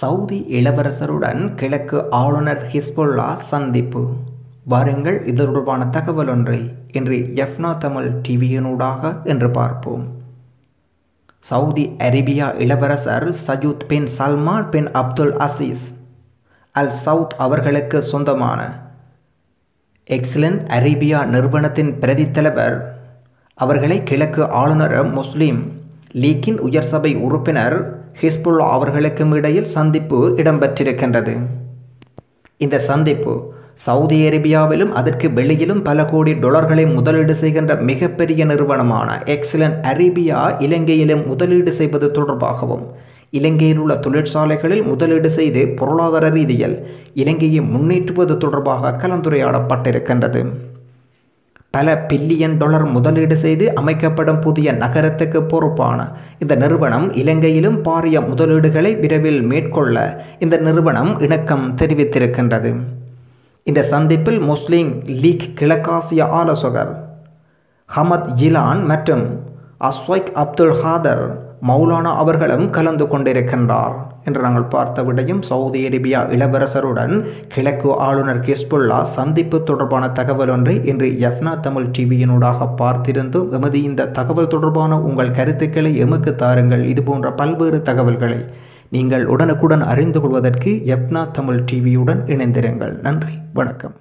Saudi இளவரசருடன் கிழக்கு ஆளுநர் Hezbollah சந்திப்பு. வாருங்கள் இது தொடர்பான தகவல் ஒன்றை இன்று எஃப்னா தமிழ் டிவியினூடாக என்று பார்ப்போம். சவுதி அரேபியா இளவரசர் சஜூத் bin Salman bin Abdul Aziz Al Saud அவர்களுக்கு சொந்தமான எக்ஸலன் அரேபியா நிறுவனத்தின் பிரதி தலைவர் அவர்களை கிழக்கு ஆளுநர் முஸ்லீம் லீக்கின் உயர் சபை உறுப்பினர் ஹிஸ்புல்லா அவர்களுக்கும் இடையில் சந்திப்பு இடம்பெற்றிருக்கின்றது. இந்த சந்திப்பு சவுதி அரேபியாவிலும் அதற்கு வெளியிலும் பல கோடி டொலர்களை முதலீடு செய்கின்ற மிகப்பெரிய நிறுவனமான எக்ஸலன் அரேபியா இலங்கையிலும் முதலீடு செய்வது தொடர்பாகவும் இலங்கையில் உள்ள தொழிற்சாலைகளில் முதலீடு செய்து பொருளாதார ரீதியில் இலங்கையை முன்னேற்றுவது தொடர்பாக கலந்துரையாடப்பட்டிருக்கின்றது. பல பில்லியன் டாலர் முதலீடு செய்து அமைக்கப்படும் புதிய நகரத்துக்கு பொறுப்பான இந்த நிறுவனம் இலங்கையிலும் பாரிய முதலீடுகளை விரைவில் மேற்கொள்ள இந்த நிறுவனம் இணக்கம் தெரிவித்திருக்கின்றது. இந்த சந்திப்பில் முஸ்லீம் லீக் கிழக்காசிய ஆலோசகர் ஹமத் ஜிலான் மற்றும் அஸ்வைக் அப்துல் ஹாதர் மௌலானா அவர்களும் கலந்து கொண்டிருக்கின்றார் என்று நாங்கள் பார்த்த விடையும் சவுதி அரேபியா இளவரசருடன் கிழக்கு ஆளுநர் கிஸ்புல்லா சந்திப்பு தொடர்பான தகவல் ஒன்றை இன்று எஃப்னா தமிழ் டிவியினூடாக பார்த்திருந்தும் எமது இந்த தகவல் தொடர்பான உங்கள் கருத்துக்களை எமக்கு தாருங்கள். இதுபோன்ற பல்வேறு தகவல்களை நீங்கள் உடனுக்குடன் அறிந்து கொள்வதற்கு எப்னா தமிழ் டிவியுடன் இணைந்திருங்கள். நன்றி வணக்கம்.